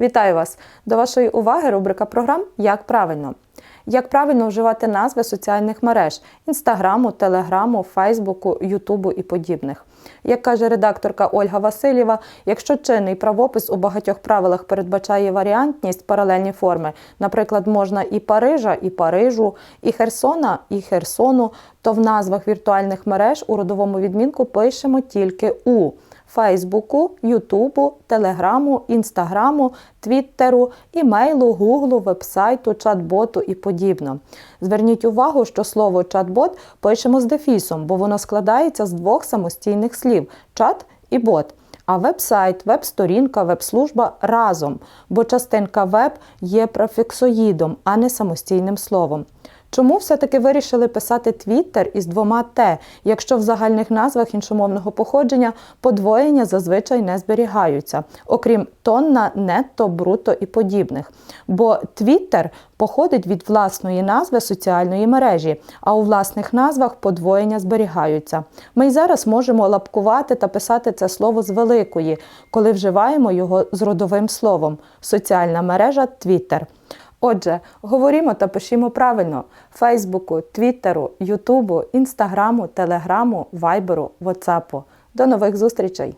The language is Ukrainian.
Вітаю вас! До вашої уваги рубрика програм Як правильно. Як правильно вживати назви соціальних мереж інстаграму, телеграму, фейсбуку, ютубу і подібних. Як каже редакторка Ольга Васильєва, якщо чинний правопис у багатьох правилах передбачає варіантність паралельні форми, наприклад, можна і Парижа, і Парижу, і Херсона, і Херсону, то в назвах віртуальних мереж у родовому відмінку пишемо тільки у. Фейсбуку, Ютубу, Телеграму, Інстаграму, Твіттеру, імейлу, Гуглу, вебсайту, чат-боту і подібно. Зверніть увагу, що слово чат-бот пишемо з дефісом, бо воно складається з двох самостійних слів чат і бот. А веб-сайт, веб-сторінка, веб-служба разом, бо частинка веб є префіксоїдом, а не самостійним словом. Чому все-таки вирішили писати Твіттер із двома Т, якщо в загальних назвах іншомовного походження подвоєння зазвичай не зберігаються, окрім тонна, нетто, бруто і подібних. Бо Твіттер походить від власної назви соціальної мережі, а у власних назвах подвоєння зберігаються. Ми й зараз можемо лапкувати та писати це слово з великої, коли вживаємо його з родовим словом соціальна мережа Твіттер. Отже, говоримо та пишімо правильно Фейсбуку, Твіттеру, Ютубу, Інстаграму, Телеграму, Вайберу, Ватсапу. До нових зустрічей!